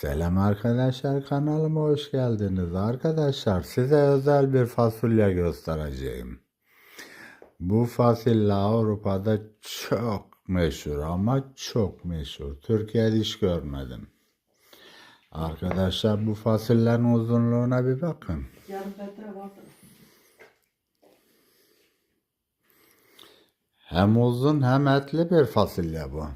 Selam arkadaşlar kanalıma hoş geldiniz. Arkadaşlar size özel bir fasulye göstereceğim. Bu fasulye Avrupa'da çok meşhur ama çok meşhur. Türkiye'de hiç görmedim. Arkadaşlar bu fasulyenin uzunluğuna bir bakın. Hem uzun hem etli bir fasulye bu.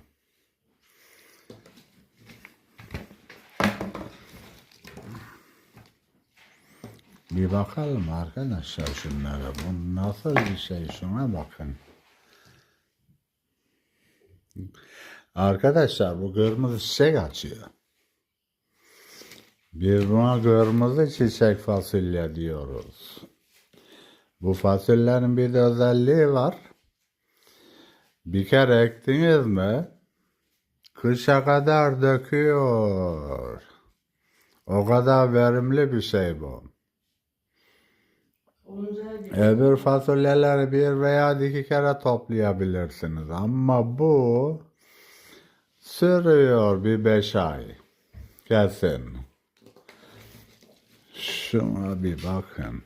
Bir bakalım arkadaşlar şunlara. Bu nasıl bir şey? Şuna bakın. Arkadaşlar bu kırmızı çiçek açıyor. Biz buna kırmızı çiçek fasulye diyoruz. Bu fasulyenin bir de özelliği var. Bir kere ektiniz mi kışa kadar döküyor. O kadar verimli bir şey bu. Öbür fasulyeleri bir veya iki kere toplayabilirsiniz. Ama bu sürüyor bir beş ay. Kesin. Şuna bir bakın.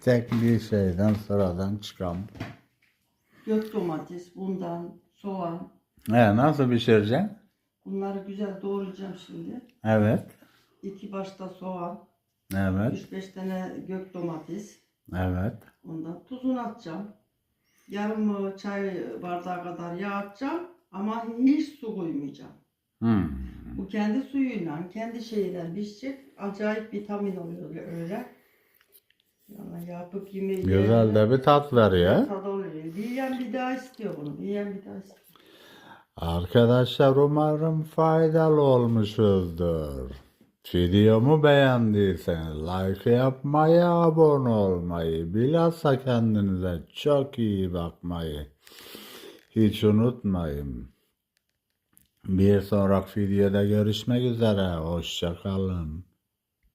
Tek bir şeyden sıradan çıkan. gök domates, bundan, soğan. He, nasıl pişireceksin? Bunları güzel doğrayacağım şimdi. Evet. İki başta soğan, Evet. 3-5 tane gök domates. Evet. Ondan tuzunu atacağım. Yarım çay bardağı kadar yağ atacağım. Ama hiç su koymayacağım. Hmm. Bu kendi suyuyla, kendi şeyiyle pişecek. Acayip vitamin oluyor öyle. Yani yapıp yemeği Güzel de bir tat veriyor. Tadı oluyor. Bir yiyen bir daha istiyor bunu. Bir yiyen bir daha istiyor. Arkadaşlar umarım faydalı olmuşuzdur. Videomu beğendiyseniz like yapmayı, abone olmayı, bilhassa kendinize çok iyi bakmayı hiç unutmayın. Bir sonraki videoda görüşmek üzere. Hoşçakalın.